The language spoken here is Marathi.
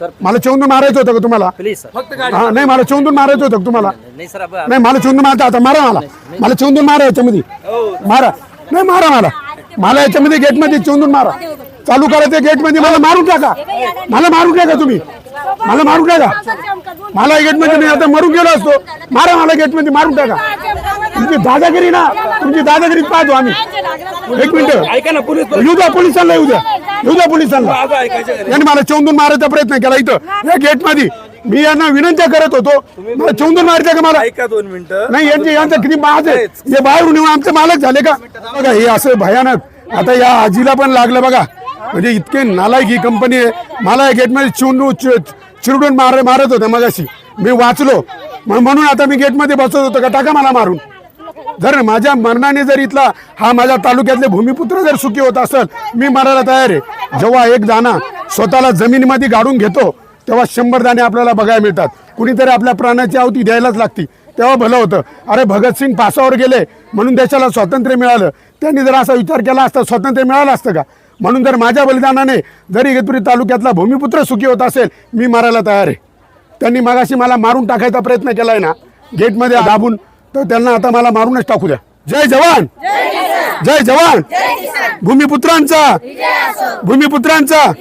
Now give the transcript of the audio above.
सर मला चेवून मारायचं होतं का तुम्हाला? Please sir. हा नाही मला चेवून मारायचं होतं का तुम्हाला? नाही सर अब नाही मला चेवून मारता आता मारा मला. मला चेवून मारा याच्यामध्ये. मारा. नाही मारा मला. मला याच्यामध्ये गेटमध्ये चेवून मारा. चालू करायचं गेटमध्ये मला मारून टाका. मला मारून टाका तुम्ही. मला मारून टाका. मला गेटमध्ये मी आता मरून गेलो असतो. मारा मला गेटमध्ये मारून टाका. तुमची दादागिरी ना तुमची दादागिरी पाहतो आम्ही. एक मिनिट. ऐका ना पोलीस येऊ द्या पोलिसांना येऊ द्या. येऊ द्या पोलिसांना? यांनी मला चौंदून मारायचा प्रयत्न केला इथं. या गेटमध्ये मी यांना विनंत्या करत होतो. मला चौंदून मारते का मला? ऐका दोन मिनिटं. नाही यांचे यांचं किती माझ आहे हे बाहेरून येऊन आमचे मालक झाले का? बघा हे असं भयानक. आता या आजीला पण लागलं बघा. म्हणजे इतके नालायक ही कंपनी आहे. मला या गेटमध्ये चिवडून चिरडून मार मारत होते मगाशी. मी वाचलो. म्हणून आता मी गेटमध्ये बसत होतो का? टाका मला मारून. जर माझ्या मरणाने जर इथला हा माझ्या तालुक्यातले भूमिपुत्र जर सुखी होत असेल मी मरायला तयार आहे. जेव्हा एक दाना स्वतःला जमिनीमध्ये गाडून घेतो तेव्हा शंभर दाणे आपल्याला बघायला मिळतात. कुणीतरी आपल्या प्राणाची आहुती द्यायलाच लागती. तेव्हा भलं होतं. अरे भगतसिंग फासावर गेले म्हणून देशाला स्वातंत्र्य मिळालं. त्यांनी जर असा विचार केला असता स्वातंत्र्य मिळालं असतं का? म्हणून जर माझ्या बलिदानाने जरी इगतपुरी तालुक्यातला भूमिपुत्र सुखी होत असेल मी मारायला तयार आहे. त्यांनी मगाशी मला मारून टाकायचा प्रयत्न केलाय ना गेटमध्ये दाबून तर त्यांना आता मला मारूनच टाकू द्या. जय जवान! जय जवान. भूमिपुत्रांचा. भूमिपुत्रांचा.